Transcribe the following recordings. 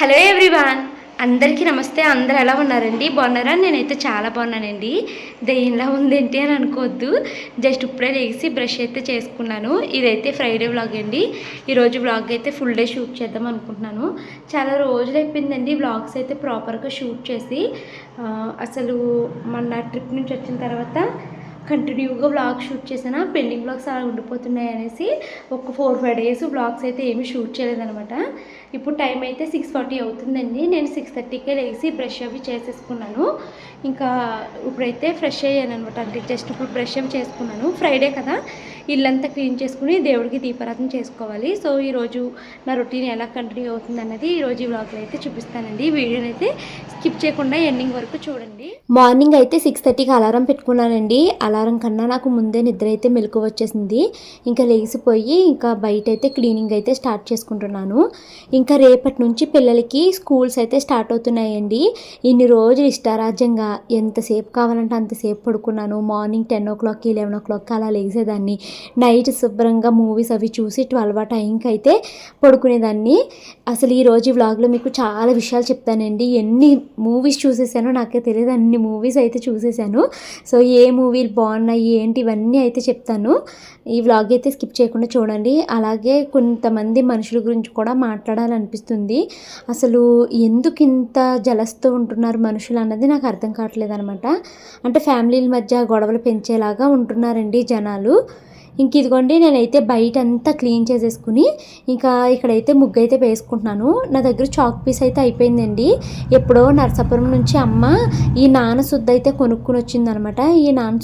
Hello everyone. అందరికీ నమస్తే. అందరు ఎలా ఉన్నారండి? బాగున్నారా? నేనైతే చాలా బాగున్నానండి. దయ్యంలా ఉందేంటి అని అనుకోవద్దు. జస్ట్ ఇప్పుడే లేచి బ్రష్ అయితే చేసుకున్నాను. ఇదైతే ఫ్రైడే వ్లాగ్ అండి. ఈరోజు వ్లాగ్ అయితే ఫుల్ డే షూట్ చేద్దాం అనుకుంటున్నాను. చాలా రోజులు అయిపోయిందండి వ్లాగ్స్ అయితే ప్రాపర్గా షూట్ చేసి. అసలు మన ట్రిప్ నుంచి వచ్చిన తర్వాత కంటిన్యూగా బ్లాగ్ షూట్ చేసిన పెండింగ్ బ్లాగ్స్ అలా ఉండిపోతున్నాయి అనేసి ఒక ఫోర్ ఫైవ్ డేస్ బ్లాగ్స్ అయితే ఏమీ షూట్ చేయలేదనమాట ఇప్పుడు టైం అయితే సిక్స్ ఫార్టీ అవుతుందండి. నేను సిక్స్ థర్టీకే లేచి బ్రష్ అవి చేసేసుకున్నాను. ఇంకా ఇప్పుడైతే ఫ్రెష్ అయ్యాను అనమాట అంటే జస్ట్ ఇప్పుడు బ్రష్ అవి చేసుకున్నాను. ఫ్రైడే కదా. ఇల్లంతా క్లీన్ చేసుకుని దేవుడికి దీపారాధన చేసుకోవాలి. సో ఈరోజు నా రొటీన్ ఎలా కంటిన్యూ అవుతుంది అన్నది ఈరోజు ఈ వ్లాగ్లో అయితే చూపిస్తానండి. వీడియోని అయితే స్కిప్ చేయకుండా ఎండింగ్ వరకు చూడండి. మార్నింగ్ అయితే సిక్స్ థర్టీకి అలారం పెట్టుకున్నానండి. అలారం కన్నా నాకు ముందే నిద్ర అయితే మెలకు వచ్చేసింది. ఇంకా లేచిపోయి ఇంకా బయట అయితే క్లీనింగ్ అయితే స్టార్ట్ చేసుకుంటున్నాను. ఇంకా రేపటి నుంచి పిల్లలకి స్కూల్స్ అయితే స్టార్ట్ అవుతున్నాయండి. ఇన్ని రోజులు ఇష్టారాజ్యంగా ఎంతసేపు కావాలంటే అంతసేపు పడుకున్నాను. మార్నింగ్ టెన్ ఓ క్లాక్కి లెవెన్ ఓ క్లాక్కి అలా లేచేదాన్ని. నైట్ శుభ్రంగా మూవీస్ అవి చూసి ట్వెల్వ్ ఆ టైంకి అయితే పడుకునేదాన్ని. అసలు ఈ రోజు వ్లాగ్లో మీకు చాలా విషయాలు చెప్తానండి. ఎన్ని మూవీస్ చూసేసానో నాకే తెలియదు. అన్ని మూవీస్ అయితే చూసేసాను. సో ఏ మూవీలు బాగున్నాయి ఏంటి ఇవన్నీ అయితే చెప్తాను. ఈ వ్లాగ్ అయితే స్కిప్ చేయకుండా చూడండి. అలాగే కొంతమంది మనుషుల గురించి కూడా మాట్లాడాలనిపిస్తుంది. అసలు ఎందుకు ఇంత జలస్తూ ఉంటున్నారు మనుషులు అన్నది నాకు అర్థం కావట్లేదు అనమాట అంటే ఫ్యామిలీల మధ్య గొడవలు పెంచేలాగా ఉంటున్నారండి జనాలు. ఇంక ఇదిగోండి నేనైతే బయట అంతా క్లీన్ చేసేసుకుని ఇంకా ఇక్కడైతే ముగ్గు అయితే వేసుకుంటున్నాను. నా దగ్గర చాక్ పీస్ అయితే అయిపోయిందండి. ఎప్పుడో నరసాపురం నుంచి అమ్మ ఈ నాన్న శుద్ధ అయితే కొనుక్కుని వచ్చిందనమాట. ఈ నాన్న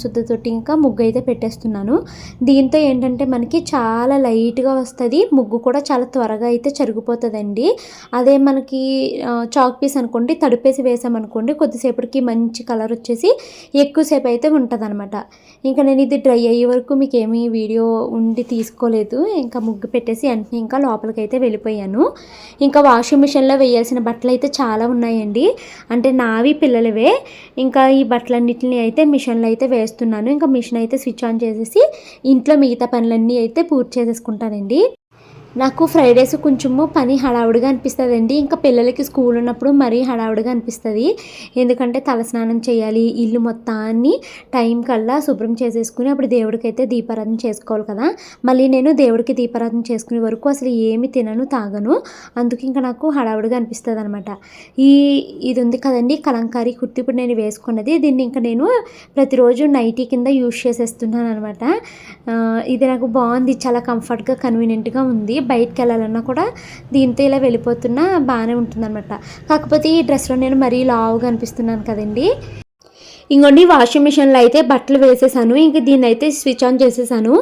ఇంకా ముగ్గు అయితే పెట్టేస్తున్నాను. దీంతో ఏంటంటే మనకి చాలా లైట్గా వస్తుంది ముగ్గు కూడా చాలా త్వరగా అయితే చెరిగిపోతుందండి. అదే మనకి చాక్ పీస్ అనుకోండి తడిపేసి వేసామనుకోండి కొద్దిసేపటికి మంచి కలర్ వచ్చేసి ఎక్కువసేపు అయితే ఉంటుంది ఇంకా నేను ఇది డ్రై అయ్యే వరకు మీకు ఏమీ వీడియో ఉండి తీసుకోలేదు. ఇంకా ముగ్గు పెట్టేసి వెంటనే ఇంకా లోపలికి అయితే వెళ్ళిపోయాను. ఇంకా వాషింగ్ మిషన్లో వేయాల్సిన బట్టలు అయితే చాలా ఉన్నాయండి. అంటే నావి పిల్లలవే. ఇంకా ఈ బట్టలన్నిటిని అయితే మిషన్లో అయితే వేస్తున్నాను. ఇంకా మిషన్ అయితే స్విచ్ ఆన్ చేసేసి ఇంట్లో మిగతా పనులన్నీ అయితే పూర్తి చేసేసుకుంటానండి. నాకు ఫ్రైడేస్ కొంచెము పని హడావుడిగా అనిపిస్తుందండి. ఇంకా పిల్లలకి స్కూల్ ఉన్నప్పుడు మరీ హడావుడిగా అనిపిస్తుంది. ఎందుకంటే తలస్నానం చేయాలి ఇల్లు మొత్తాన్ని టైం కల్లా శుభ్రం చేసేసుకుని అప్పుడు దేవుడికైతే దీపారాధన చేసుకోవాలి కదా. మళ్ళీ నేను దేవుడికి దీపారాధన చేసుకునే వరకు అసలు ఏమి తినను తాగను. అందుకు ఇంకా నాకు హడావుడిగా అనిపిస్తుంది అనమాట ఈ ఇది ఉంది కదండి కలంకారీ కుర్తి ఇప్పుడు నేను వేసుకున్నది. దీన్ని ఇంకా నేను ప్రతిరోజు నైటీ కింద యూజ్ చేసేస్తున్నాను అనమాట ఇది నాకు బాగుంది. చాలా కంఫర్ట్గా కన్వీనియంట్గా ఉంది. బయటకు వెళ్ళాలన్నా కూడా దీంతో ఇలా వెళ్ళిపోతున్నా బాగానే ఉంటుందన్నమాట. కాకపోతే ఈ డ్రెస్లో నేను మరీ లావుగా అనిపిస్తున్నాను కదండి. ఇంకోండి వాషింగ్ మిషన్లో అయితే బట్టలు వేసేసాను. ఇంకా దీన్ని అయితే స్విచ్ ఆన్ చేసేసాను.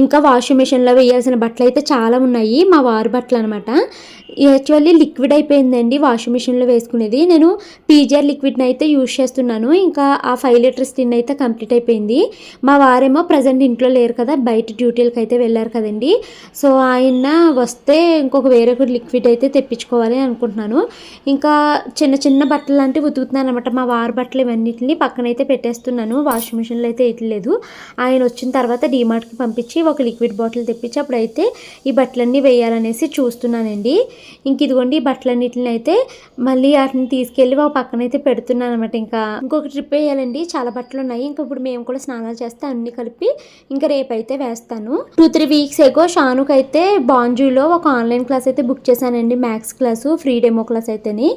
ఇంకా వాషింగ్ మిషన్లో వేయాల్సిన బట్టలు అయితే చాలా ఉన్నాయి. మా వారి బట్టలు అనమాట యాక్చువల్లీ లిక్విడ్ అయిపోయిందండి వాషింగ్ మిషన్లో వేసుకునేది. నేను పీజర్ లిక్విడ్ని అయితే యూజ్ చేస్తున్నాను. ఇంకా ఆ ఫైవ్ లీటర్స్ టిన్ అయితే కంప్లీట్ అయిపోయింది. మా వారేమో ప్రజెంట్ ఇంట్లో లేరు కదా బయట డ్యూటీలకు అయితే వెళ్ళారు కదండి. సో ఆయన వస్తే ఇంకొక వేరే లిక్విడ్ అయితే తెప్పించుకోవాలి అనుకుంటున్నాను. ఇంకా చిన్న చిన్న బట్టలు లాంటివి ఉతుకుతున్నాను అనమాట మా వారి బట్టలు ఇవన్నిటిని. పక్కన అయితే పెట్టేస్తున్నాను వాషింగ్ మిషన్లో అయితే వేయట్లేదు ఆయన వచ్చిన తర్వాత డీమార్ట్కి పంపించి ఒక లిక్విడ్ బాటిల్ తెప్పించి అప్పుడైతే ఈ బట్టలన్నీ వేయాలనేసి చూస్తున్నానండి. ఇంక ఇదిగోండి ఈ బట్టలన్నిటిని అయితే మళ్ళీ వాటిని తీసుకెళ్ళి ఒక పక్కన అయితే పెడుతున్నాను అనమాట ఇంకా ఇంకొక ట్రిప్ వేయాలండి. చాలా బట్టలు ఉన్నాయి. ఇంకా ఇప్పుడు మేము కూడా స్నానాలు చేస్తే అన్ని కలిపి ఇంకా రేపైతే వేస్తాను. టూ త్రీ వీక్స్ ఎగో షానుక్ అయితే బాంజూలో ఒక ఆన్లైన్ క్లాస్ అయితే బుక్ చేశానండి. Maths class free demo class అయితేని.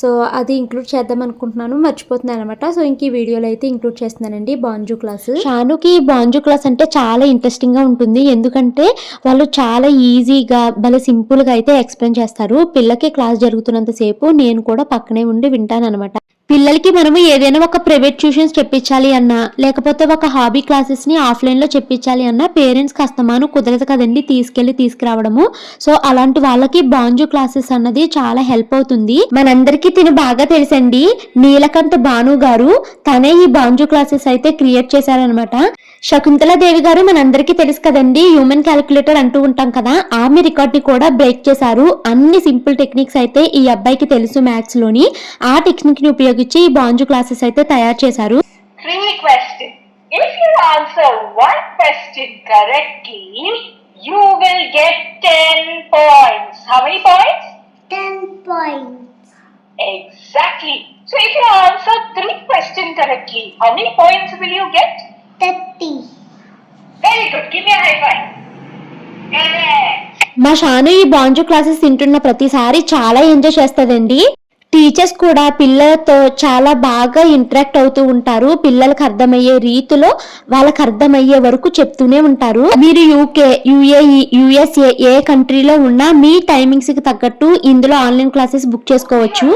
So అది ఇంక్లూడ్ చేద్దాం అనుకుంటున్నాను. మర్చిపోతున్నాను అనమాట సో ఇంక ఈ వీడియోలో అయితే ఇంక్లూడ్ చేస్తున్నానండి బాంజు క్లాస్. షానుకి బాంజు క్లాస్ అంటే చాలా ఇంట్రెస్టింగ్గా ఉంటుంది. ఎందుకంటే వాళ్ళు చాలా ఈజీగా భలే సింపుల్గా అయితే ఎక్స్ప్లెయిన్ చేస్తారు. పిల్లకి క్లాస్ జరుగుతున్నంత సేపు నేను కూడా పక్కనే ఉండి వింటాను అనమాట పిల్లలకి మనము ఏదైనా ఒక ప్రైవేట్ ట్యూషన్స్ చెప్పించాలి అన్నా లేకపోతే ఒక హాబీ క్లాసెస్ని ఆఫ్లైన్లో చెప్పించాలి అన్నా పేరెంట్స్ కస్తమాను కుదరదు కదండి తీసుకెళ్ళి తీసుకురావడము. సో అలాంటి వాళ్ళకి బాంజు క్లాసెస్ అన్నది చాలా హెల్ప్ అవుతుంది. మనందరికీ తిను బాగా తెలుసండి. నీలకంఠ భాను గారు తనే ఈ బాంజు క్లాసెస్ అయితే క్రియేట్ చేశారనమాట శకుంతలాదేవి గారు మనందరికీ తెలుసు కదండి హ్యూమన్ క్యాలిక్యులేటర్ అంటూ ఉంటాం కదా ఆమె రికార్డ్ని కూడా బ్రేక్ చేశారు. అన్ని సింపుల్ టెక్నిక్స్ అయితే ఈ అబ్బాయికి తెలుసు మ్యాథ్స్లోని ఆ టెక్నిక్ని ఉపయోగించి ఈ బాంజు క్లాసెస్ అయితే తయారు చేశారు. Exactly. So if you answer three questions correctly, how many points will you get? మా షాను ఈ బాంజో క్లాసెస్ వింటున్న ప్రతిసారి చాలా ఎంజాయ్ చేస్తుందండి. టీచర్స్ కూడా పిల్లలతో చాలా బాగా ఇంటరాక్ట్ అవుతూ ఉంటారు. పిల్లలకు అర్థమయ్యే రీతిలో వాళ్ళకి అర్థమయ్యే వరకు చెప్తూనే ఉంటారు. మీరు యూకే యుఏఈ యుఎస్ఏ ఏ కంట్రీలో ఉన్నా మీ టైమింగ్స్కి తగ్గట్టు ఇందులో ఆన్లైన్ క్లాసెస్ బుక్ చేసుకోవచ్చు.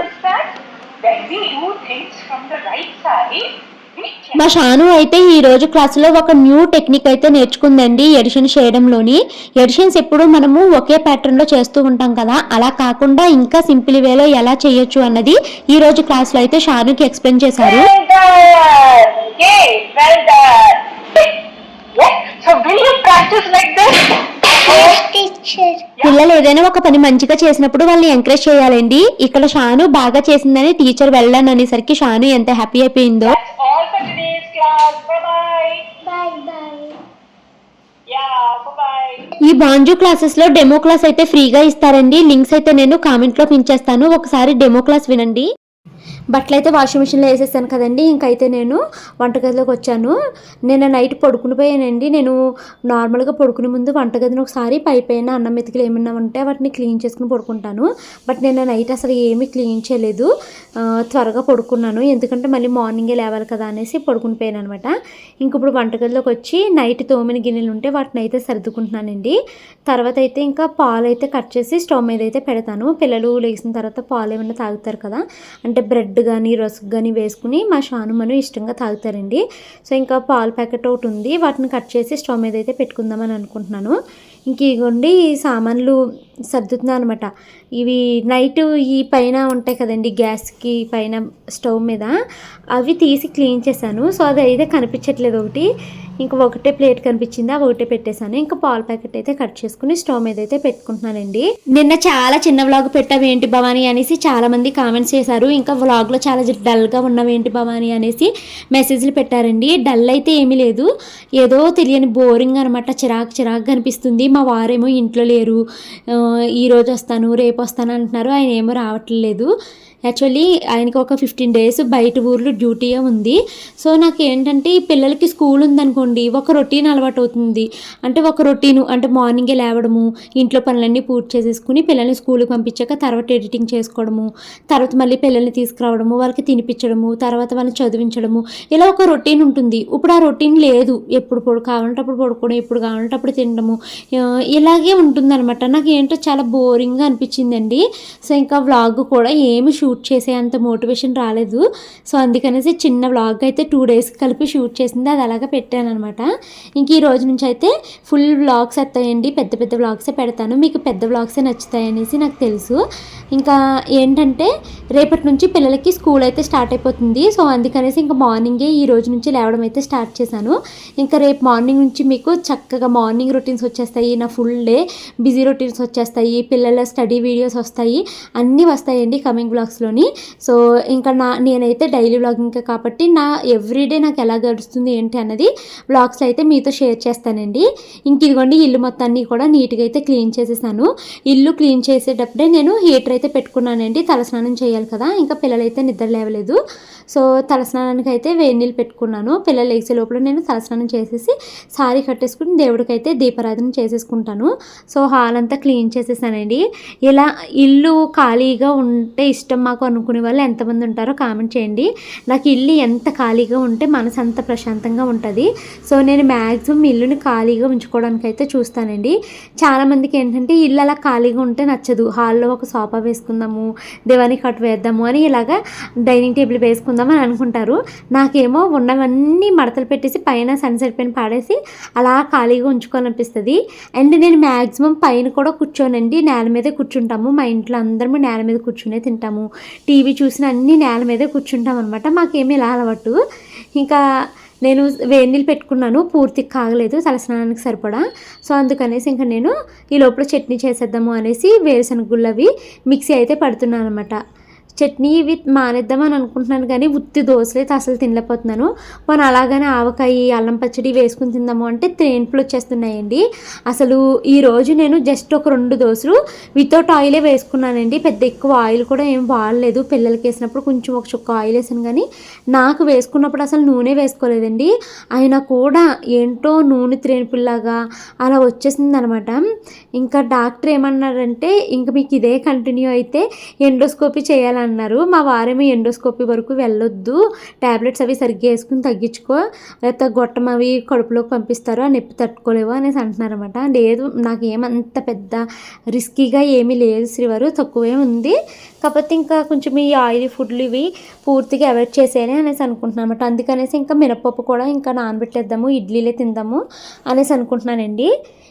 మా షాను అయితే ఈ రోజు క్లాసులో ఒక న్యూ టెక్నిక్ అయితే నేర్చుకుందండి ఎడిషన్ చేయడంలోని. ఎడిషన్స్ ఎప్పుడు మనము ఒకే ప్యాటర్న్లో చేస్తూ ఉంటాం కదా. అలా కాకుండా ఇంకా సింపుల్ వేలో ఎలా చేయొచ్చు అన్నది ఈ రోజు క్లాస్ అయితే షానుకి ఎక్స్ప్లెయిన్ చేశారు. పిల్లలు ఏదైనా ఒక పని మంచిగా చేసినప్పుడు వాళ్ళని ఎంకరేజ్ చేయాలండి. ఇక్కడ షాను బాగా చేసిందని టీచర్ వెళ్ళాను అనేసరికి షాను ఎంత హ్యాపీ అయిపోయిందో. ఈ బాంజు క్లాసెస్లో డెమో క్లాస్ అయితే ఫ్రీగా ఇస్తారండి. లింక్స్ అయితే నేను కామెంట్లో పిన్ ఒకసారి డెమో క్లాస్ వినండి. బట్టలు అయితే వాషింగ్ మిషన్లో వేసేసాను కదండి. ఇంకైతే నేను వంటగదిలోకి వచ్చాను. నేను నైట్ పడుకుని పోయానండి. నేను నార్మల్గా పడుకునే ముందు వంటగదిని ఒకసారి పై పైన అన్నం మెతుకులు ఏమన్నా ఉంటే వాటిని క్లీన్ చేసుకుని పడుకుంటాను. బట్ నేను నైట్ అసలు ఏమీ క్లీన్ చేయలేదు. త్వరగా పడుకున్నాను. ఎందుకంటే మళ్ళీ మార్నింగే లేవాలి కదా అనేసి పడుకుని పోయాను అనమాట ఇంక ఇప్పుడు వంటగదిలోకి వచ్చి నైట్ తోమిన గిన్నెలు ఉంటే వాటిని అయితే సర్దుకుంటున్నానండి. తర్వాత అయితే ఇంకా పాలు అయితే కట్ చేసి స్టవ్ మీద అయితే పెడతాను. పిల్లలు లేచిన తర్వాత పాలు ఏమైనా తాగుతారు కదా. అంటే బ్రెడ్ కానీ రస్క్ కానీ వేసుకుని మా షాను మనం ఇష్టంగా తాగుతారండి. సో ఇంకా పాల ప్యాకెట్ ఒకటి ఉంది. వాటిని కట్ చేసి స్టవ్ మీద అయితే పెట్టుకుందామని అనుకుంటున్నాను. ఇంక ఇగోండి ఈ సామాన్లు సర్దుతున్నాను అనమాట. ఇవి నైట్ ఈ పైన ఉంటాయి కదండి గ్యాస్కి పైన స్టవ్ మీద. అవి తీసి క్లీన్ చేశాను. సో అది అయితే కనిపించట్లేదు ఒకటి. ఇంకా ఒకటే ప్లేట్ కనిపించింది ఆ ఒకటే పెట్టేశాను. ఇంకా పాల ప్యాకెట్ అయితే కట్ చేసుకుని స్టవ్ మీద అయితే పెట్టుకుంటున్నానండి. నిన్న చాలా చిన్న వ్లాగ్ పెట్టావు ఏంటి భవానీ అనేసి చాలా మంది కామెంట్స్ చేశారు. ఇంకా వ్లాగ్లో చాలా డల్గా ఉన్నావు ఏంటి భవానీ అనేసి మెసేజ్లు పెట్టారండి. డల్ అయితే ఏమీ లేదు. ఏదో తెలియని బోరింగ్ అనమాట చిరాకు చిరాకు అనిపిస్తుంది. మా వారేమో ఇంట్లో లేరు. ఈ రోజు వస్తాను రేపు వస్తాను అంటున్నారు. ఆయన ఏమో రావట్లేదు. యాక్చువల్లీ ఆయనకి ఒక ఫిఫ్టీన్ డేస్ బయట ఊర్లో డ్యూటీయే ఉంది. సో నాకు ఏంటంటే ఈ పిల్లలకి స్కూల్ ఉందనుకోండి ఒక రొటీన్ అలవాటు అవుతుంది. అంటే ఒక రొటీను అంటే మార్నింగే లేవడము ఇంట్లో పనులన్నీ పూర్తి చేసేసుకుని పిల్లల్ని స్కూల్కి పంపించాక తర్వాత ఎడిటింగ్ చేసుకోవడము తర్వాత మళ్ళీ పిల్లల్ని తీసుకురావడము వాళ్ళకి తినిపించడము తర్వాత వాళ్ళని చదివించడము ఇలా ఒక రొటీన్ ఉంటుంది. ఇప్పుడు ఆ రొటీన్ లేదు. ఎప్పుడు పొడు కావాలంటే అప్పుడు పడుకోవడం ఎప్పుడు కావాలంటే అప్పుడు తినడము ఇలాగే ఉంటుందన్నమాట. నాకు ఏంటో చాలా బోరింగ్గా అనిపించిందండి. సో ఇంకా వ్లాగ్ కూడా ఏమి షూట్ చేసే అంత మోటివేషన్ రాలేదు. సో అందుకనేసి చిన్న వ్లాగ్ అయితే టూ డేస్ కలిపి షూట్ చేసింది. అది అలాగా పెట్టాను అనమాట ఇంక ఈ రోజు నుంచి అయితే ఫుల్ వ్లాగ్స్ వస్తాయండి పెద్ద పెద్ద వ్లాగ్సే పెడతాను. మీకు పెద్ద వ్లాగ్సే నచ్చుతాయి అనేసి నాకు తెలుసు. ఇంకా ఏంటంటే రేపటి నుంచి పిల్లలకి స్కూల్ అయితే స్టార్ట్ అయిపోతుంది. సో అందుకనేసి ఇంకా మార్నింగే ఈ రోజు నుంచి లేవడం అయితే స్టార్ట్ చేశాను. ఇంకా రేపు మార్నింగ్ నుంచి మీకు చక్కగా మార్నింగ్ రొటీన్స్ వచ్చేస్తాయి. నా ఫుల్ డే బిజీ రొటీన్స్ వచ్చేస్తాయి. పిల్లల స్టడీ వీడియోస్ వస్తాయి. అన్నీ వస్తాయండి కమింగ్ బ్లాగ్స్లోని సో ఇంకా నా నేనైతే డైలీ వ్లాగింగ్ కాబట్టి నా ఎవ్రీడే నాకు ఎలా గడుస్తుంది ఏంటి అన్నది వ్లాగ్స్ అయితే మీతో షేర్ చేస్తానండి. ఇంక ఇదిగోండి ఇల్లు మొత్తాన్ని కూడా నీట్గా అయితే క్లీన్ చేసేసాను. ఇల్లు క్లీన్ చేసేటప్పుడే నేను హీటర్ అయితే పెట్టుకున్నానండి. తలస్నానం చేయాలి కదా ఇంకా పిల్లలైతే నిద్ర లేవలేదు. సో తలస్నానానికి అయితే వేడి నీళ్ళు పెట్టుకున్నాను. పిల్లలు లేచే లోపల నేను తలస్నానం చేసేసి సారీ కట్టేసుకుని దేవుడికైతే దీపారాధన చేసేసుకుంటాను. సో హాల్ అంతా క్లీన్ చేసేసానండి. ఇలా ఇల్లు ఖాళీగా ఉంటే ఇష్టం మాకు అనుకునే వాళ్ళు ఎంతమంది ఉంటారో కామెంట్ చేయండి. నాకు ఇల్లు ఎంత ఖాళీగా ఉంటే మనసు అంత ప్రశాంతంగా ఉంటుంది. సో నేను మ్యాక్సిమం ఇల్లుని ఖాళీగా ఉంచుకోవడానికి అయితే చూస్తానండి. చాలామందికి ఏంటంటే ఇల్లు అలా ఖాళీగా ఉంటే నచ్చదు. హాల్లో ఒక సోఫా వేసుకుందాము దివాని కట్ వేద్దాము అని ఇలాగా డైనింగ్ టేబుల్ వేసుకుందాం అని అనుకుంటారు. నాకేమో ఉన్నవన్నీ మడతలు పెట్టేసి పైన సన్సెట్ పైన పాడేసి అలా ఖాళీగా ఉంచుకోవాలనిపిస్తుంది. అండ్ నేను మ్యాక్సిమం పైన కూడా కూర్చోనండి. నేల మీదే కూర్చుంటాము. మా ఇంట్లో అందరము నేల మీద కూర్చునే తింటాము. టీవీ చూసిన అన్ని నేల మీదే కూర్చుంటాం అనమాట మాకేమీ ఇలా అలవాటు. ఇంకా నేను వేడి నీళ్ళు పెట్టుకున్నాను పూర్తి కాగలేదు తలస్నానానికి సరిపడా. సో అందుకనేసి ఇంకా నేను ఈ లోపల చట్నీ చేసేద్దాము అనేసి వేరుశనగ గుళ్ళవి మిక్సీ అయితే పడుతున్నాను అనమాట చట్నీ విత్ మానేద్దామని అనుకుంటున్నాను కానీ ఉత్తి దోశలు అయితే అసలు తినలేకపోతున్నాను. మనం అలాగనే ఆవకాయ అల్లం పచ్చడి వేసుకుని తిందాము అంటే తేన్పులు వచ్చేస్తున్నాయండి. అసలు ఈరోజు నేను జస్ట్ ఒక రెండు దోశలు వితౌట్ ఆయిలే వేసుకున్నానండి. పెద్ద ఎక్కువ ఆయిల్ కూడా ఏం వాడలేదు. పిల్లలకి వేసినప్పుడు కొంచెం ఒక చుక్క ఆయిల్ వేసాను కానీ నాకు వేసుకున్నప్పుడు అసలు నూనె వేసుకోలేదండి. అయినా కూడా ఏంటో నూనె త్రేణిపుల్లాగా అలా వచ్చేసింది అనమాట ఇంకా డాక్టర్ ఏమన్నారంటే ఇంకా మీకు ఇదే కంటిన్యూ అయితే ఎండోస్కోపీ చేయాలని అన్నారు. మా వారేమో ఎండోస్కోపీ వరకు వెళ్ళొద్దు. ట్యాబ్లెట్స్ అవి సరిగ్గా వేసుకుని తగ్గించుకో. లేకపోతే గొట్టం అవి కడుపులోకి పంపిస్తారు. ఆ నొప్పి తట్టుకోలేవు అనేసి అంటున్నారు అనమాట లేదు నాకు ఏమంత పెద్ద రిస్కీగా ఏమీ లేదు శ్రీవారు. తక్కువే ఉంది. కాకపోతే ఇంకా కొంచెం ఈ ఆయిల్ ఫుడ్లు ఇవి పూర్తిగా అవాయిడ్ చేసేయాలి అనేసి అనుకుంటున్నాను అనమాట అందుకనేసి ఇంకా మినపప్పు కూడా ఇంకా నానబెట్టేద్దాము. ఇడ్లీలే తిందాము అనేసి అనుకుంటున్నానండి.